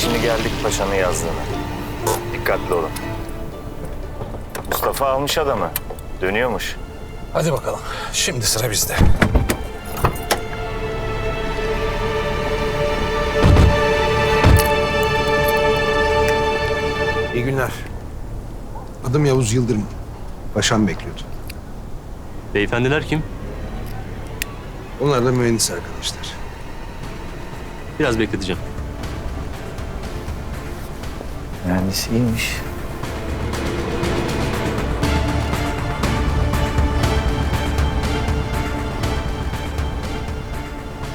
şimdi geldik paşanın yazdığına. Dikkatli olun. Mustafa almış adamı. Dönüyormuş. Hadi bakalım. Şimdi sıra bizde. İyi günler. Adım Yavuz Yıldırım. Paşam bekliyordu. Beyefendiler kim? Onlar da mühendis arkadaşlar. Biraz bekleteceğim. Mühendis iyiymiş.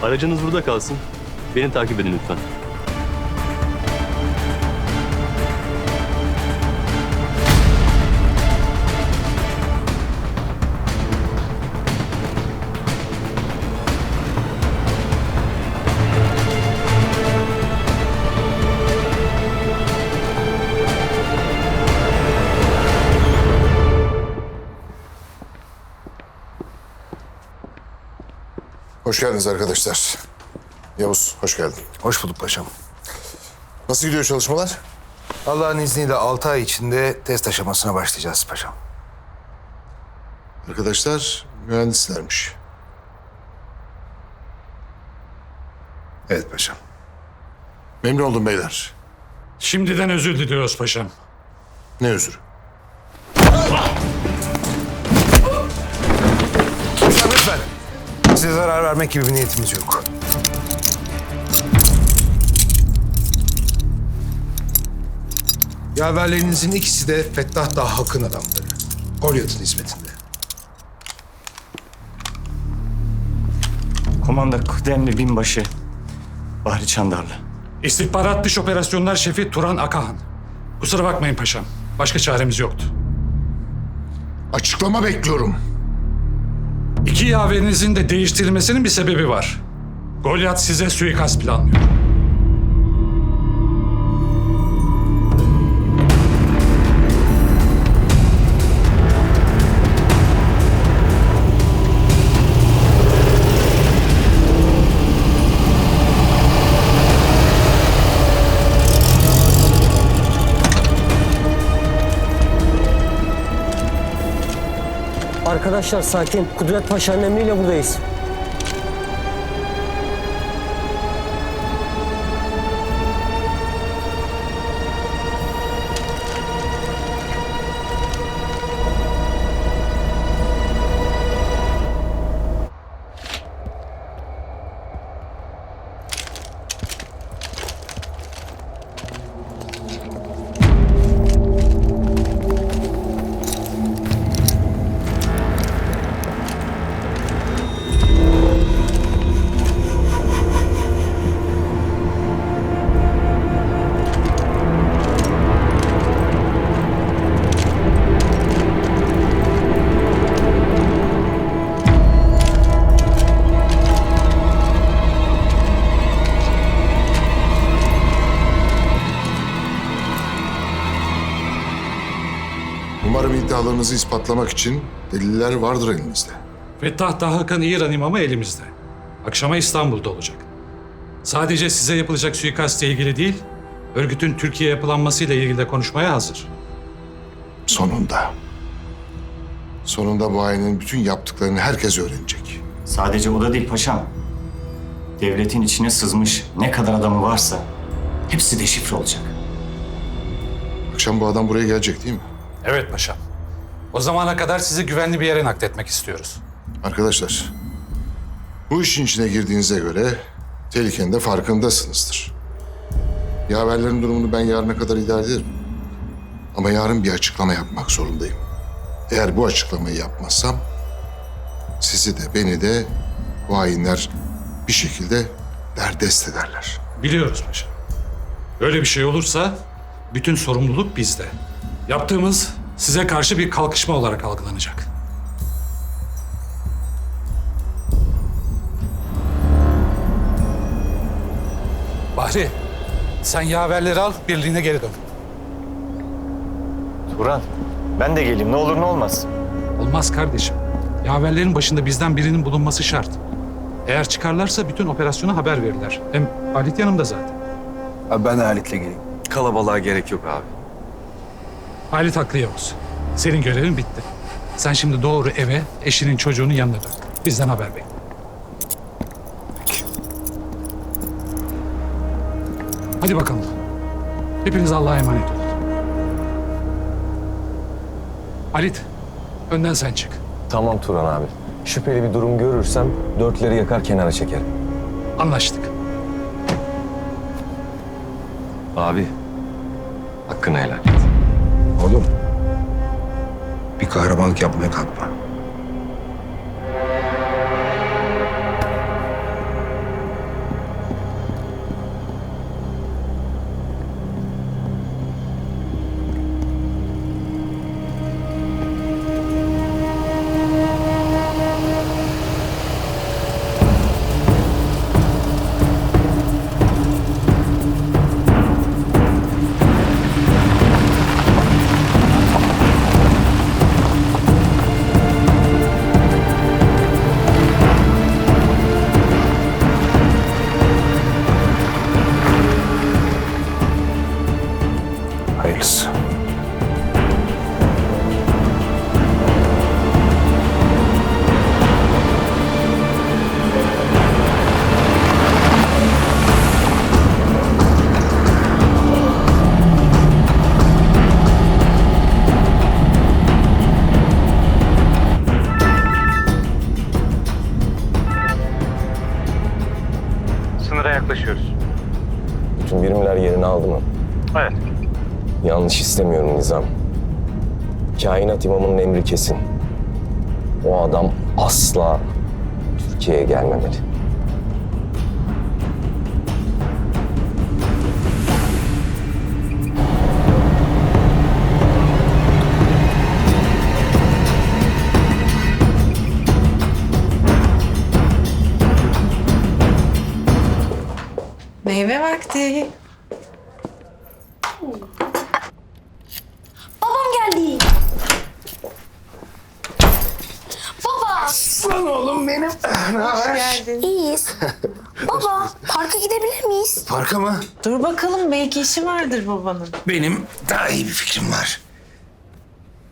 Aracınız burada kalsın. Beni takip edin lütfen. Hoş geldiniz arkadaşlar. Yavuz, hoş geldin. Hoş bulduk paşam. Nasıl gidiyor çalışmalar? Allah'ın izniyle altı ay içinde test aşamasına başlayacağız paşam. Arkadaşlar mühendislermiş. Evet paşam. Memnun oldum beyler. Şimdiden özür diliyoruz paşam. Ne özür? Size zarar vermek gibi bir niyetimiz yok. Yaverlerinizin ikisi de Fettah Dahak'ın adamları. Goliath'ın hizmetinde. Komanda kıdemli binbaşı Bahri Çandarlı. İstihbarat Dış Operasyonlar Şefi Turan Akahan. Kusura bakmayın paşam. Başka çaremiz yoktu. Açıklama bekliyorum. İki yaverinizin de değiştirilmesinin bir sebebi var. Goliath size suikast planlıyor. Arkadaşlar sakin. Kudret Paşa'nın emriyle buradayız. İddialarınızı ispatlamak için deliller vardır elinizde. Fettah Dahak'ın İran imamı elimizde. Akşama İstanbul'da olacak. Sadece size yapılacak suikastla ilgili değil, örgütün Türkiye yapılanmasıyla ilgili de konuşmaya hazır. Sonunda. Sonunda bu ailenin bütün yaptıklarını herkes öğrenecek. Sadece o da değil paşam. Devletin içine sızmış ne kadar adamı varsa hepsi deşifre olacak. Akşam bu adam buraya gelecek değil mi? Evet paşam. O zamana kadar sizi güvenli bir yere nakletmek istiyoruz. Arkadaşlar, bu işin içine girdiğinize göre tehlikenin de farkındasınızdır. Yaverlerin durumunu ben yarına kadar idare ederim. Ama yarın bir açıklama yapmak zorundayım. Eğer bu açıklamayı yapmazsam sizi de beni de bu hainler bir şekilde derdest ederler. Biliyoruz paşam. Öyle bir şey olursa bütün sorumluluk bizde. Yaptığımız size karşı bir kalkışma olarak algılanacak. Bahri, sen yaverleri al, birliğine geri dön. Turan ben de geleyim ne olur ne olmaz. Olmaz kardeşim. Yaverlerin başında bizden birinin bulunması şart. Eğer çıkarlarsa bütün operasyona haber verirler. Hem Halit yanımda zaten. Abi ben de Halit'le geleyim. Kalabalığa gerek yok abi. Halit haklı Yavuz. Senin görevin bitti. Sen şimdi doğru eve, eşinin çocuğunun yanına dön. Bizden haber bekle. Hadi bakalım. Hepiniz Allah'a emanet olun. Halit, önden sen çık. Tamam Turan abi. Şüpheli bir durum görürsem dörtleri yakar kenara çekerim. Anlaştık. Abi, hakkını helal. Oğlum. Bir kahramanlık yapmaya kalkma. Yanlış istemiyorum Nizam. Kainat imamının emri kesin. O adam asla Türkiye'ye gelmemeli. Meyve vakti. Baba. Lan oğlum benim. Ne haber? Geldin. İyiyiz. Baba, parka gidebilir miyiz? Parka mı? Dur bakalım belki işi vardır babanın. Benim daha iyi bir fikrim var.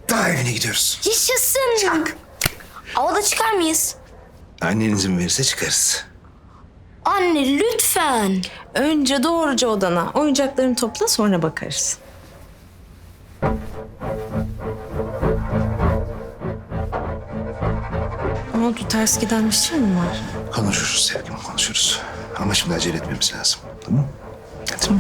Daha evine gidiyoruz. Yaşasın. Havada çıkar mıyız? Annen izin verirse çıkarız. Anne lütfen. Önce doğruca odana. Oyuncaklarını topla sonra bakarız. Ne oldu? Ters giden bir şey mi var? Konuşuruz sevgilim konuşuruz. Ama şimdi acele etmemiz lazım. Tamam Hadi.